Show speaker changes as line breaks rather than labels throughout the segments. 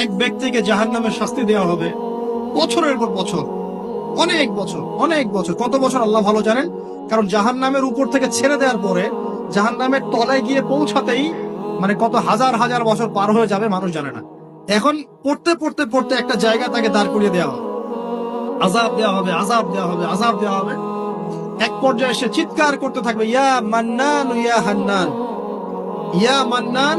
এক ব্যক্তিকে জাহান নামের শাস্তি দেওয়া হবে। বছরের পর বছর, অনেক বছর অনেক বছর, কত বছর আল্লাহ ভালো জানেন? কারণ জাহান নামের উপর থেকে ছেড়ে দেওয়ার পরে জাহান নামের তলায় গিয়ে পৌঁছাতেই মানে কত হাজার হাজার বছর পার হয়ে যাবে, মানুষ জানে না। এখন পড়তে পড়তে পড়তে একটা জায়গা তাকে দাঁড় করিয়ে দেওয়া হবে। আজাব দেওয়া হবে আজাব দেওয়া হবে আজাব দেওয়া হবে। এক পর্যায়ে সে চিৎকার করতে থাকবে, ইয়া মান্নান, ইয়া হান্নান, ইয়া মান্নান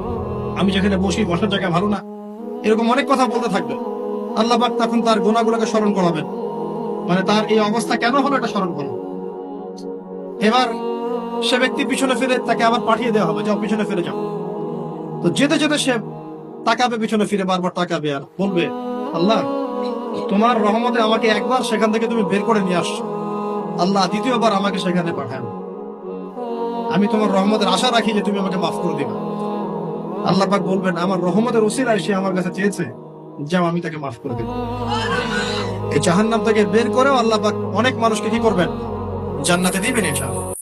আমি যেখানে বসি বসার জায়গা ভালো না। এরকম অনেক কথা বলতে থাকবে। আল্লাহ পাক তখন তার গোনাগুলোকে স্মরণ করাবেন। মানে তার এই অবস্থা কেন হলো এটা স্মরণ করো এবার সে ব্যক্তি পিছনে ফিরে তাকে আবার পাঠিয়ে দেওয়া হবে, যাও পিছনে ফিরে যাও। তো যেতে যেতে সে তাকাবে, পিছনে ফিরে বারবার তাকাবে আর বলবে, আল্লাহ, তোমার রহমতে আমাকে একবার সেখান থেকে তুমি বের করে নিয়ে আসছো। আল্লাহ দ্বিতীয়বার আমাকে সেখানে পাঠান আমি তোমার রহমতের আশা রাখি যে তুমি আমাকে মাফ করে দিবে। আল্লাহ পাক বলবেন, আমার রহমতের ওসিলায় সে আমার কাছে চেয়েছে, যাও আমি তাকে মাফ করে দেবো। এই জাহান্নাম থেকে বের করেও আল্লাহ পাক অনেক মানুষকে কি করবেন? জান্নাতে দিবেন ইনশাআল্লাহ